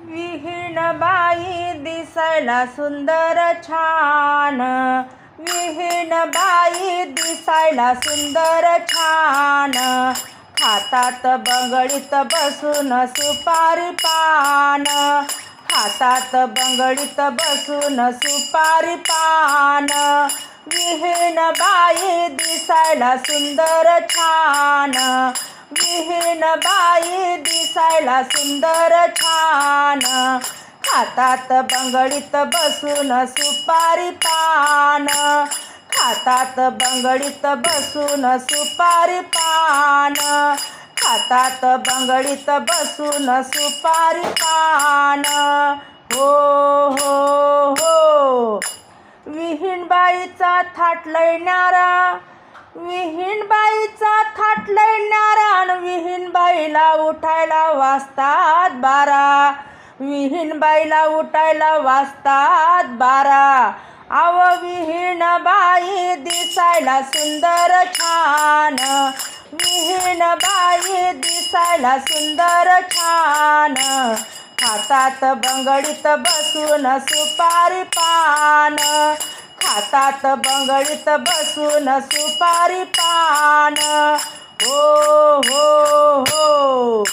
विहीणबाई दिसायला सुंदर छान. विहीणबाई दिसायला सुंदर छान. हातात बंगळीत बसून सुपारी पान. हातात बंगळीत बसून सुपारी पान. विहीण बाई दिसायला सुंदर छान. दिसायला सुंदर छान. खातात बंगडीत बसून सुपारी पान. खातात बंगडीत बसून सुपारी पान. खातात बंगडीत बसून सुपारी पान. हो हो हो. विहीणबाईचा थाट लढणारा विहीणबाईचा थाट लढणारा आणि विहीणबाईला उठायला वाजतात बारा. विहीणबाईला उठायला वाजतात बारा. आव विहीणबाई दिसायला सुंदर छान. विहीणबाई दिसायला सुंदर छान. हातात बंगडीत बसून सुपारी पान. हातात बंगळीत बसून सुपारी पान. हो हो हो.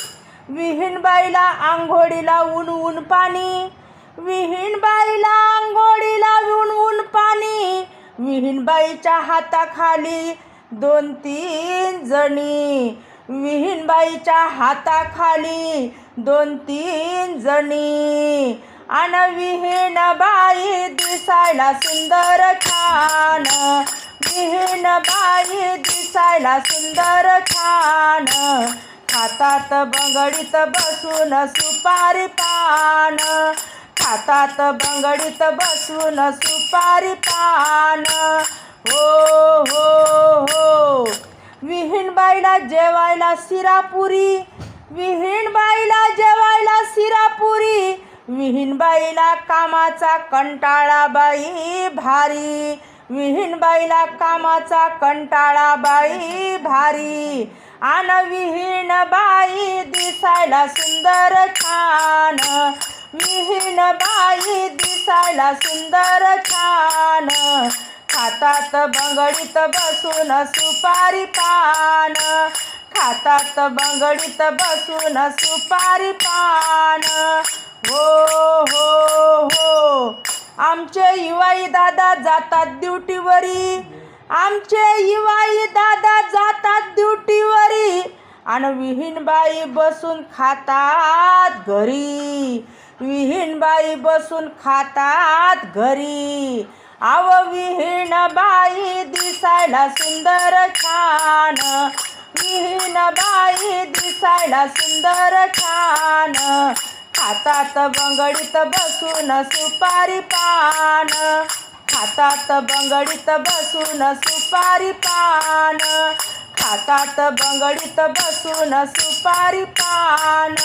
विहीणबाईला आंघोळीला ऊन ऊन पाणी. विहीणबाईला आंघोळीला ऊन ऊन पाणी. विहीणबाईच्या हाताखाली दोन तीन जणी. विहीणबाईच्या हाताखाली दोन तीन जणी. विहीण बाई दिसायला सुंदर छान. विहीण बाई दिसायला सुंदर छान. खातात बंगडीत बसून सुपारी पान. खातात बंगडीत बसून सुपारी पान. हो हो हो. विहीणबाईला जेवायला शिरापुरी. विहीणबाईला जेवायला शिरापुरी. विहीणबाईला कामाचा कंटाळा बाई भारी. विहीणबाईला कामाचा कंटाळा बाई भारी. आन विहीण बाई दिसायला सुंदर छान. विहीण बाई दिसायला सुंदर छान. खातात बंगडीत बसून सुपारी पान. खातात बंगडीत बसून सुपारी पान. हो हो हो. आमचे युवाई दादा जातात ड्युटीवरी. आमचे युवाई दादा जातात ड्युटीवरी. आणि विहीणबाई बसून खातात घरी. विहीणबाई बसून खातात घरी. आव विहीणबाई दिसायला सुंदर छान. विहीणबाई दिसायला सुंदर छान. हातात बंगडीत बसून सुपारी पान. हातात बंगडीत बसून सुपारी पान. हातात बंगडीत बसून सुपारी पान.